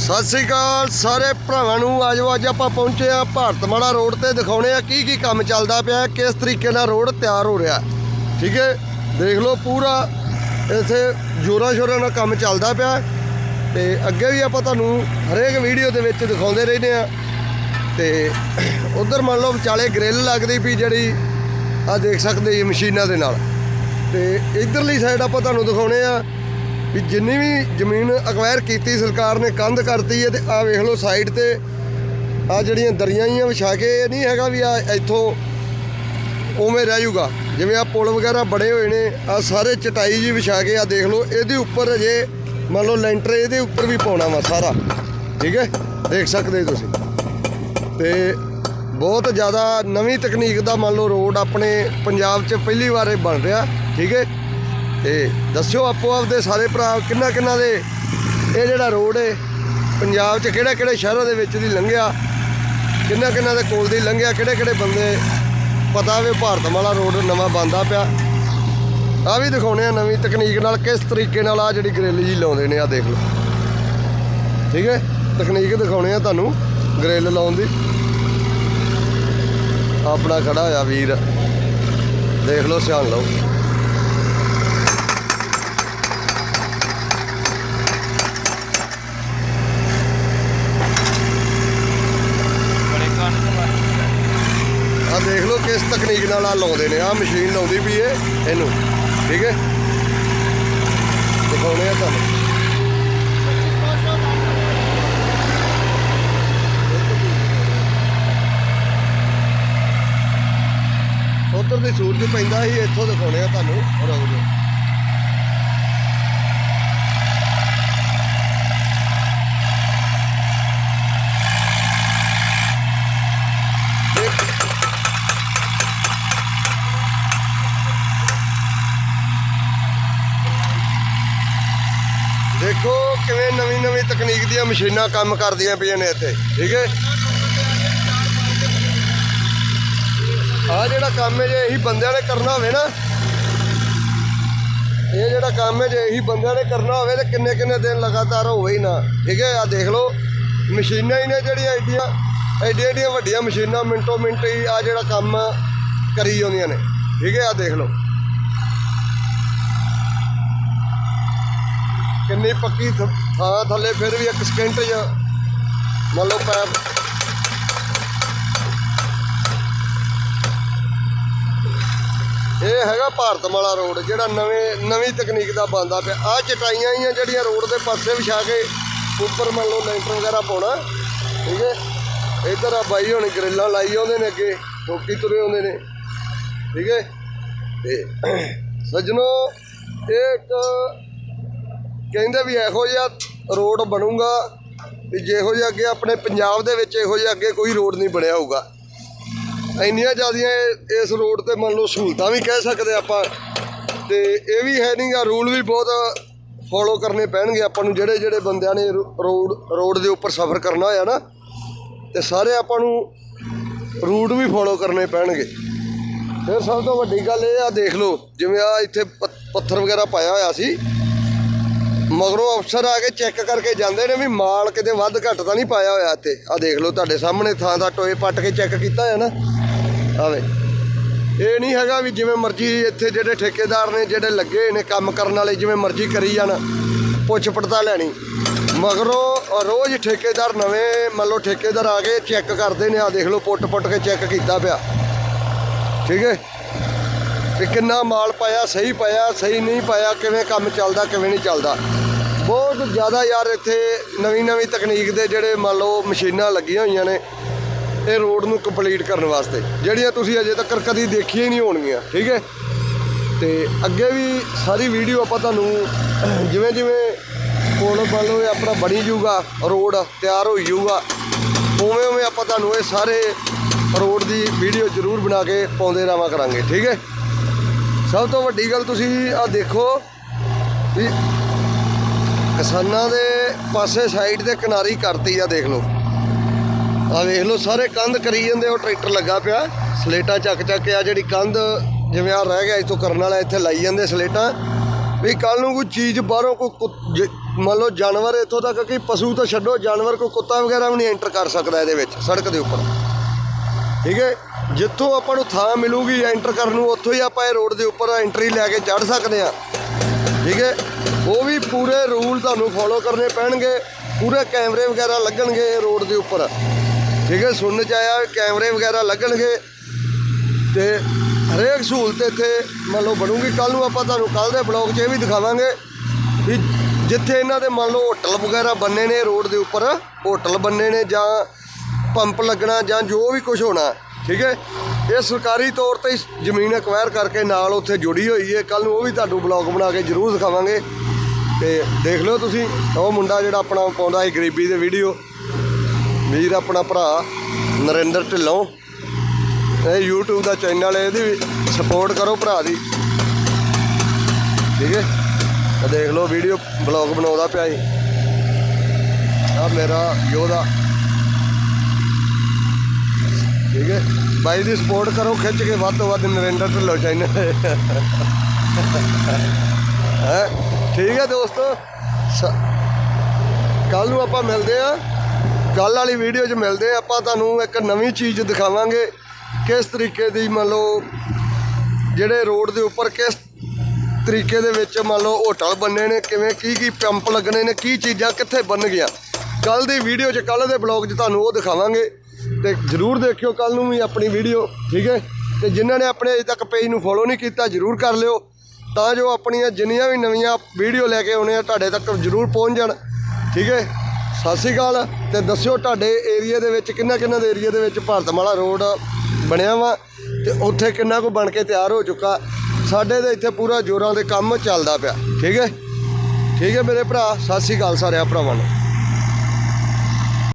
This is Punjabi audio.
ਸਤਿ ਸ੍ਰੀ ਅਕਾਲ ਸਾਰੇ ਭਰਾਵਾਂ ਨੂੰ। ਆਜੋ, ਅੱਜ ਆਪਾਂ ਪਹੁੰਚੇ ਆ ਭਾਰਤਮਾਲਾ ਰੋਡ ਤੇ। ਦਿਖਾਉਣੇ ਆ ਕੀ ਕੀ ਕੰਮ ਚੱਲਦਾ ਪਿਆ, ਕਿਸ ਤਰੀਕੇ ਨਾਲ ਰੋਡ ਤਿਆਰ ਹੋ ਰਿਹਾ। ਠੀਕ ਹੈ? ਦੇਖ ਲਓ ਪੂਰਾ ਇੱਥੇ ਜੋਰਾਂ ਸ਼ੋਰਾਂ ਨਾਲ ਕੰਮ ਚੱਲਦਾ ਪਿਆ। ਤੇ ਅੱਗੇ ਵੀ ਆਪਾਂ ਤੁਹਾਨੂੰ ਹਰੇਕ ਵੀਡੀਓ ਦੇ ਵਿੱਚ ਦਿਖਾਉਂਦੇ ਰਹਿੰਦੇ ਆ ਤੇ ਉਧਰ ਮੰਨ ਲਓ ਵਿਚਾਲੇ ਗ੍ਰਿਲ ਲੱਗਦੀ ਵੀ ਜਿਹੜੀ ਆ ਦੇਖ ਸਕਦੇ ਜੀ ਮਸ਼ੀਨਾਂ ਦੇ ਨਾਲ। ਤੇ ਇਧਰਲੀ ਸਾਈਡ ਆਪਾਂ ਤੁਹਾਨੂੰ ਦਿਖਾਉਣੇ ਆ ਵੀ ਜਿੰਨੀ ਵੀ ਜ਼ਮੀਨ ਅਕਵਾਇਰ ਕੀਤੀ ਸਰਕਾਰ ਨੇ, ਕੰਧ ਕਰਤੀ ਹੈ ਤੇ ਆ ਵੇਖ ਲਓ ਸਾਈਡ ਤੇ ਆ ਜਿਹੜੀਆਂ ਦਰੀਆਂ ਹੀ ਆ ਵਿਛਾ ਕੇ, ਇਹ ਨਹੀਂ ਹੈਗਾ ਵੀ ਆ ਇੱਥੋਂ ਉਵੇਂ ਰਹਿ ਜਾਊਗਾ। ਜਿਵੇਂ ਆ ਪੁਲ ਵਗੈਰਾ ਬੜੇ ਹੋਏ ਨੇ ਆ ਸਾਰੇ ਚਟਾਈ ਜੀ ਵਿਛਾ ਕੇ ਆ ਦੇਖ ਲਓ, ਇਹਦੇ ਉੱਪਰ ਅਜੇ ਮੰਨ ਲਓ ਲੈਂਟਰ ਇਹਦੇ ਉੱਪਰ ਵੀ ਪਾਉਣਾ ਵਾ ਸਾਰਾ। ਠੀਕ ਹੈ? ਦੇਖ ਸਕਦੇ ਤੁਸੀਂ। ਤੇ ਬਹੁਤ ਜ਼ਿਆਦਾ ਨਵੀਂ ਤਕਨੀਕ ਦਾ ਮੰਨ ਲਓ ਰੋਡ ਆਪਣੇ ਪੰਜਾਬ 'ਚ ਪਹਿਲੀ ਵਾਰ ਇਹ ਬਣ ਰਿਹਾ। ਠੀਕ ਹੈ? ਤੇ ਦੱਸਿਓ ਆਪੋ ਆਪਦੇ ਸਾਰੇ ਭਰਾ ਕਿੰਨਾ ਕਿੰਨਾ ਦੇ ਇਹ ਜਿਹੜਾ ਰੋਡ ਹੈ ਪੰਜਾਬ 'ਚ ਕਿਹੜੇ ਕਿਹੜੇ ਸ਼ਹਿਰਾਂ ਦੇ ਵਿੱਚ ਦੀ ਲੰਘਿਆ, ਕਿੰਨਾ ਕਿੰਨਾ ਦੇ ਕੋਲ ਦੀ ਲੰਘਿਆ, ਕਿਹੜੇ ਕਿਹੜੇ ਬੰਦੇ, ਪਤਾ ਵੇ ਭਾਰਤ ਵਾਲਾ ਰੋਡ ਨਵਾਂ ਬੰਦਾ ਪਿਆ। ਆ ਵੀ ਦਿਖਾਉਣੇ ਆ ਨਵੀਂ ਤਕਨੀਕ ਨਾਲ ਕਿਸ ਤਰੀਕੇ ਨਾਲ ਆ ਜਿਹੜੀ ਗ੍ਰਿਲ ਜੀ ਲਾਉਂਦੇ ਨੇ ਆ ਦੇਖ ਲਓ। ਠੀਕ ਹੈ? ਤਕਨੀਕ ਦਿਖਾਉਣੇ ਆ ਤੁਹਾਨੂੰ ਗ੍ਰਿਲ ਲਾਉਣ ਦੀ। ਆਪਣਾ ਖੜਾ ਹੋਇਆ ਵੀਰ। ਦੇਖ ਲਓ, ਸਿਆਣ ਲਓ ਬੜੇ ਕੰਨ ਆ ਦੇਖ ਲਓ ਕਿਸ ਤਕਨੀਕ ਨਾਲ ਆ ਲਾਉਂਦੇ ਨੇ। ਆ ਮਸ਼ੀਨ ਲਾਉਂਦੀ ਵੀ ਏ ਇਹਨੂੰ। ਠੀਕ ਹੈ ਦਿਖਾਉਣੇ ਆ ਤੁਹਾਨੂੰ। ਉਧਰ ਦੀ ਸੂਰਜ ਪੈਂਦਾ ਸੀ, ਇੱਥੋਂ ਦਿਖਾਉਣੇ ਆ ਤੁਹਾਨੂੰ। ਰੁਕ ਜਾਓ ਦੇਖੋ ਕਿਵੇਂ ਨਵੀਂ ਨਵੀਂ ਤਕਨੀਕ ਦੀਆਂ ਮਸ਼ੀਨਾਂ ਕੰਮ ਕਰਦੀਆਂ ਪਈਆਂ ਨੇ ਇੱਥੇ, ਠੀਕ ਹੈ? ਆ ਜਿਹੜਾ ਕੰਮ ਹੈ ਜੇ ਇਹੀ ਬੰਦਿਆਂ ਨੇ ਕਰਨਾ ਹੋਵੇ ਨਾ, ਇਹ ਜਿਹੜਾ ਕੰਮ ਹੈ ਜੇ ਇਹੀ ਬੰਦਿਆਂ ਨੇ ਕਰਨਾ ਹੋਵੇ ਤੇ ਕਿੰਨੇ ਕਿੰਨੇ ਦਿਨ ਲਗਾਤਾਰ ਹੋਵੇ ਹੀ ਨਾ, ਠੀਕ ਹੈ? ਆ ਦੇਖ ਲਓ, ਮਸ਼ੀਨਾਂ ਹੀ ਨੇ ਜਿਹੜੀਆਂ ਐਡੀਆਂ ਐਡੀਆਂ ਐਡੀਆਂ ਵੱਡੀਆਂ ਮਸ਼ੀਨਾਂ ਮਿੰਟੋ ਮਿੰਟ ਹੀ ਆ ਜਿਹੜਾ ਕੰਮ ਕਰੀ ਜਾਂਦੀਆਂ ਨੇ, ਠੀਕ ਹੈ? ਆ ਦੇਖ ਲਓ। ਕਿੰਨੀ ਪੱਕੀ ਥਾਂ ਥੱਲੇ ਫਿਰ ਵੀ ਇੱਕ ਸਕਿੰਟ ਜਾਂ ਮੰਨ ਲਓ ਪੈਪ ਇਹ ਹੈਗਾ ਭਾਰਤਮਾਲਾ ਰੋਡ, ਜਿਹੜਾ ਨਵੇਂ, ਨਵੀਂ ਤਕਨੀਕ ਦਾ ਬਣਦਾ ਪਿਆ। ਆ ਚਟਾਈਆਂ ਹੀ ਆ ਜਿਹੜੀਆਂ ਰੋਡ ਦੇ ਪਾਸੇ ਵਿਛਾ ਕੇ ਉੱਪਰ ਮੰਨ ਲਓ ਲੈਂਟਰ ਵਗੈਰਾ ਪਾਉਣਾ। ਠੀਕ ਹੈ? ਇੱਧਰ ਆ ਬਾਈ ਹੁਣ ਗਰਿੱਲਾਂ ਲਾਈ ਆਉਂਦੇ ਨੇ ਅੱਗੇ ਠੋਕੀ ਤੁਰੇ ਆਉਂਦੇ ਨੇ। ਠੀਕ ਹੈ? ਤੇ ਸੱਜਣੋ, ਇਹ ਇੱਕ ਕਹਿੰਦੇ ਵੀ ਇਹੋ ਜਿਹਾ ਰੋਡ ਬਣੂਗਾ ਵੀ ਜਿਹੋ ਜਿਹਾ ਅੱਗੇ ਆਪਣੇ ਪੰਜਾਬ ਦੇ ਵਿੱਚ ਇਹੋ ਜਿਹਾ ਅੱਗੇ ਕੋਈ ਰੋਡ ਨਹੀਂ ਬਣਿਆ ਹੋਊਗਾ। ਇੰਨੀਆਂ ਜ਼ਿਆਦੀਆਂ ਇਸ ਰੋਡ ਤੇ ਮੰਨ ਲਓ ਸਹੂਲਤਾਂ ਵੀ ਕਹਿ ਸਕਦੇ ਆਪਾਂ। ਤੇ ਇਹ ਵੀ ਹੈ ਨਹੀਂਗਾ ਰੂਲ ਵੀ ਬਹੁਤ ਫੋਲੋ ਕਰਨੇ ਪੈਣਗੇ ਆਪਾਂ ਨੂੰ, ਜਿਹੜੇ ਜਿਹੜੇ ਬੰਦਿਆਂ ਨੇ ਰੋਡ ਰੋਡ ਦੇ ਉੱਪਰ ਸਫ਼ਰ ਕਰਨਾ ਹੋਇਆ ਨਾ, ਤੇ ਸਾਰੇ ਆਪਾਂ ਨੂੰ ਰੂਟ ਵੀ ਫੋਲੋ ਕਰਨੇ ਪੈਣਗੇ। ਫਿਰ ਸਭ ਤੋਂ ਵੱਡੀ ਗੱਲ ਇਹ ਆ, ਦੇਖ ਲਓ, ਜਿਵੇਂ ਆ ਇੱਥੇ ਪ- ਪੱਥਰ ਵਗੈਰਾ ਪਾਇਆ ਹੋਇਆ ਸੀ। ਮਗਰੋਂ ਅਫਸਰ ਆ ਕੇ ਚੈੱਕ ਕਰਕੇ ਜਾਂਦੇ ਨੇ ਵੀ ਮਾਲ ਕਿਤੇ ਵੱਧ ਘੱਟ ਤਾਂ ਨਹੀਂ ਪਾਇਆ ਹੋਇਆ ਇੱਥੇ। ਆ ਦੇਖ ਲਓ ਤੁਹਾਡੇ ਸਾਹਮਣੇ ਥਾਂ ਦਾ ਟੋਏ ਪੱਟ ਕੇ ਚੈੱਕ ਕੀਤਾ ਹੈ ਨਾ। ਆਵੇ। ਇਹ ਨਹੀਂ ਹੈਗਾ ਵੀ ਜਿਵੇਂ ਮਰਜ਼ੀ ਇੱਥੇ ਜਿਹੜੇ ਠੇਕੇਦਾਰ ਨੇ, ਜਿਹੜੇ ਲੱਗੇ ਨੇ ਕੰਮ ਕਰਨ ਵਾਲੇ, ਜਿਵੇਂ ਮਰਜ਼ੀ ਕਰੀ ਜਾਣ, ਪੁੱਛ ਪੜਤਾ ਲੈਣੀ ਮਗਰੋਂ ਰੋਜ਼ ਠੇਕੇਦਾਰ ਨਵੇਂ, ਮੰਨ ਲਓ ਠੇਕੇਦਾਰ ਆ ਕੇ ਚੈੱਕ ਕਰਦੇ ਨੇ ਆ ਦੇਖ ਲਓ ਪੁੱਟ ਪੁੱਟ ਕੇ ਚੈੱਕ ਕੀਤਾ ਪਿਆ। ਠੀਕ ਹੈ? ਤੇ ਕਿੰਨਾ ਮਾਲ ਪਾਇਆ, ਸਹੀ ਪਾਇਆ, ਸਹੀ ਨਹੀਂ ਪਾਇਆ, ਕਿਵੇਂ ਕੰਮ ਚੱਲਦਾ, ਕਿਵੇਂ ਨਹੀਂ ਚੱਲਦਾ। ਬਹੁਤ ਜ਼ਿਆਦਾ ਯਾਰ ਇੱਥੇ ਨਵੀਂ ਨਵੀਂ ਤਕਨੀਕ ਦੇ ਜਿਹੜੇ ਮੰਨ ਲਓ ਮਸ਼ੀਨਾਂ ਲੱਗੀਆਂ ਹੋਈਆਂ ਨੇ, ਇਹ ਰੋਡ ਨੂੰ ਕੰਪਲੀਟ ਕਰਨ ਵਾਸਤੇ। ਜਿਹੜੀਆਂ ਤੁਸੀਂ ਅਜੇ ਤੱਕ ਕਦੀ ਦੇਖੀਆਂ ਹੀ ਨਹੀਂ ਹੋਣਗੀਆਂ, ਠੀਕ ਹੈ? ਤੇ ਅੱਗੇ ਵੀ ਸਾਰੀ ਵੀਡੀਓ ਆਪਾਂ ਤੁਹਾਨੂੰ ਜਿਵੇਂ ਜਿਵੇਂ ਕੋਲ ਮੰਨ ਲਓ ਆਪਣਾ ਬਣੀ ਜੂਗਾ ਰੋਡ ਤਿਆਰ ਹੋਈ ਜੂਗਾ ਉਵੇਂ ਉਵੇਂ ਆਪਾਂ ਤੁਹਾਨੂੰ ਇਹ ਸਾਰੇ ਰੋਡ ਦੀ ਵੀਡੀਓ ਜ਼ਰੂਰ ਬਣਾ ਕੇ ਪਾਉਂਦੇ ਰਹਾਂ ਕਰਾਂਗੇ, ਠੀਕ ਹੈ? ਸਭ ਤੋਂ ਵੱਡੀ ਗੱਲ ਤੁਸੀਂ ਆ ਦੇਖੋ ਵੀ ਕਿਸਾਨਾਂ ਦੇ ਪਾਸੇ ਸਾਈਡ ਤੇ ਕਿਨਾਰੀ ਕਰਤੀ ਆ, ਦੇਖ ਲਓ। ਆ ਵੇਖ ਲਓ, ਸਾਰੇ ਕੰਧ ਕਰੀ ਜਾਂਦੇ, ਉਹ ਟਰੈਕਟਰ ਲੱਗਾ ਪਿਆ। ਸਲੇਟਾਂ ਚੱਕ ਚੱਕ ਕੇ ਆ, ਜਿਹੜੀ ਕੰਧ ਜਿਵੇਂ ਆ ਰਹਿ ਗਿਆ ਇਥੋਂ ਕਰਨ ਵਾਲਾ, ਇੱਥੇ ਲਾਈ ਜਾਂਦੇ ਸਲੇਟਾਂ। ਵੀ ਕੱਲ ਨੂੰ ਕੋਈ ਚੀਜ਼ ਬਾਹਰੋਂ ਕੋਈ ਕੁ- ਜ- ਮੰਨ ਲਓ ਜਾਨਵਰ ਇੱਥੋਂ ਤੱਕ ਕਿ ਪਸ਼ੂ ਤਾਂ ਛੱਡੋ, ਜਾਨਵਰ ਕੋਈ ਕੁੱਤਾ ਵਗੈਰਾ ਵੀ ਨਹੀਂ ਐਂਟਰ ਕਰ ਸਕਦਾ ਇਹਦੇ ਵਿੱਚ, ਸੜਕ ਦੇ ਉੱਪਰ। ਠੀਕ ਹੈ? ਜਿੱਥੋਂ ਆਪਾਂ ਨੂੰ ਥਾਂ ਮਿਲੂਗੀ ਐਂਟਰ ਕਰਨ ਨੂੰ, ਉੱਥੋਂ ਹੀ ਆਪਾਂ ਇਹ ਰੋਡ ਦੇ ਉੱਪਰ ਐਂਟਰੀ ਲੈ ਕੇ ਚੜ ਸਕਦੇ ਆ ਠੀਕ ਹੈ? ਉਹ ਵੀ ਪੂਰੇ ਰੂਲ ਤੁਹਾਨੂੰ ਫੋਲੋ ਕਰਨੇ ਪੈਣਗੇ, ਪੂਰੇ ਕੈਮਰੇ ਵਗੈਰਾ ਲੱਗਣਗੇ ਰੋਡ ਦੇ ਉੱਪਰ। ਠੀਕ ਹੈ, ਸੁਣਨ ਚ ਆਇਆ ਕੈਮਰੇ ਵਗੈਰਾ ਲੱਗਣਗੇ ਤੇ ਹਰੇਕ ਸਹੂਲਤ ਇੱਥੇ ਮੰਨ ਲਓ ਬਣੂਗੀ। ਕੱਲ ਨੂੰ ਆਪਾਂ ਤੁਹਾਨੂੰ ਕੱਲ ਦੇ ਬਲੌਗ 'ਚ ਇਹ ਵੀ ਦਿਖਾਵਾਂਗੇ ਵੀ ਜਿੱਥੇ ਇਹਨਾਂ ਦੇ ਮੰਨ ਲਓ ਹੋਟਲ ਵਗੈਰਾ ਬੰਨੇ ਨੇ ਰੋਡ ਦੇ ਉੱਪਰ ਹੋਟਲ ਬੰਨੇ ਨੇ ਜਾਂ ਪੰਪ ਲੱਗਣਾ ਜਾਂ ਜੋ ਵੀ ਕੁਝ ਹੋਣਾ, ਠੀਕ ਹੈ। ਇਹ ਸਰਕਾਰੀ ਤੌਰ ਤੇ ਜ਼ਮੀਨ ਐਕਵਾਇਰ ਕਰਕੇ ਨਾਲ ਉੱਥੇ ਜੁੜੀ ਹੋਈ ਹੈ। ਕੱਲ ਨੂੰ ਉਹ ਵੀ ਤੁਹਾਨੂੰ ਬਲੌਗ ਬਣਾ ਕੇ ਜ਼ਰੂਰ ਦਿਖਾਵਾਂਗੇ। ਤੇ ਦੇਖ ਲਓ ਤੁਸੀਂ, ਉਹ ਮੁੰਡਾ ਜਿਹੜਾ ਆਪਣਾ ਪਾਉਂਦਾ ਸੀ ਗਰੀਬੀ ਦੇ ਵੀਡੀਓ। ਵੀਰ ਆਪਣਾ ਭਰਾ ਨਰਿੰਦਰ ਢਿੱਲੋਂ। ਇਹ YouTube ਦਾ ਚੈਨਲ ਹੈ, ਇਹਦੀ ਵੀ ਸਪੋਰਟ ਕਰੋ ਭਰਾ ਦੀ। ਠੀਕ ਹੈ? ਆ ਦੇਖ ਲਓ ਵੀਡੀਓ ਬਲੌਗ ਬਣਾਉਂਦਾ ਪਿਆ ਜੀ। ਆ ਮੇਰਾ ਯੋਧਾ। ਠੀਕ ਹੈ? ਬਾਈ ਦੀ ਸਪੋਰਟ ਕਰੋ, ਖਿੱਚ ਕੇ ਵੱਧ ਤੋਂ ਵੱਧ ਨਰਿੰਦਰ ਢਿੱਲੋਂ ਚੈਨਲ ਹੈ? ਠੀਕ ਹੈ ਦੋਸਤੋ? ਕੱਲ ਨੂੰ ਆਪਾਂ ਮਿਲਦੇ ਆ ਕੱਲ ਵਾਲੀ ਵੀਡੀਓ 'ਚ ਮਿਲਦੇ ਆ ਆਪਾਂ ਤੁਹਾਨੂੰ ਇੱਕ ਨਵੀਂ ਚੀਜ਼ ਦਿਖਾਵਾਂਗੇ। ਕਿਸ ਤਰੀਕੇ ਦੀ ਮੰਨ ਲਓ ਜਿਹੜੇ ਰੋਡ ਦੇ ਉੱਪਰ ਕਿਸ ਤਰੀਕੇ ਦੇ ਵਿੱਚ ਮੰਨ ਲਓ ਹੋਟਲ ਬੰਨੇ ਨੇ, ਕਿਵੇਂ ਕੀ ਕੀ ਪੰਪ ਲੱਗਣੇ ਨੇ, ਕੀ ਚੀਜ਼ਾਂ ਕਿੱਥੇ ਬਣ ਗਈਆਂ। ਕੱਲ ਦੀ ਵੀਡੀਓ 'ਚ ਕੱਲ ਦੇ ਬਲੌਗ 'ਚ ਤੁਹਾਨੂੰ ਉਹ ਦਿਖਾਵਾਂਗੇ। ਤੇ ਜਰੂਰ ਦੇਖਿਓ ਕੱਲ ਨੂੰ ਵੀ ਆਪਣੀ ਵੀਡੀਓ ਠੀਕ ਹੈ? ਤੇ ਜਿਨ੍ਹਾਂ ਨੇ ਆਪਣੇ ਅਜੇ ਤੱਕ ਪੇਜ ਨੂੰ ਫੋਲੋ ਨਹੀਂ ਕੀਤਾ, ਜਰੂਰ ਕਰ ਲਿਓ। ਤਾਂ ਜੋ ਆਪਣੀਆਂ ਜਿੰਨੀਆਂ ਵੀ ਨਵੀਆਂ ਵੀਡੀਓ ਲੈ ਕੇ ਆਉਣੇ ਆ, ਤੁਹਾਡੇ ਤੱਕ ਜਰੂਰ ਪਹੁੰਚ ਜਾਣ। ਠੀਕ ਹੈ? ਸਤਿ ਸ਼੍ਰੀ ਅਕਾਲ ਤੇ ਦੱਸਿਓ ਤੁਹਾਡੇ ਏਰੀਆ ਦੇ ਵਿੱਚ ਕਿੰਨਾ ਕਿੰਨਾ ਦੇ ਏਰੀਆ ਦੇ ਵਿੱਚ ਭਾਰਤਮਾਲਾ ਰੋਡ ਬਣਿਆ ਵਾ ਤੇ ਉੱਥੇ ਕਿੰਨਾ ਕੁ ਬਣ ਕੇ ਤਿਆਰ ਹੋ ਚੁੱਕਾ। ਸਾਡੇ ਦੇ ਇੱਥੇ ਪੂਰਾ ਜੋਰਾਂ ਦੇ ਕੰਮ ਚੱਲਦਾ ਪਿਆ। ਠੀਕ ਹੈ? ਠੀਕ ਹੈ ਮੇਰੇ ਭਰਾ? ਸਤਿ ਸ਼੍ਰੀ ਅਕਾਲ ਸਾਰਿਆਂ ਭਰਾਵਾਂ ਨੂੰ।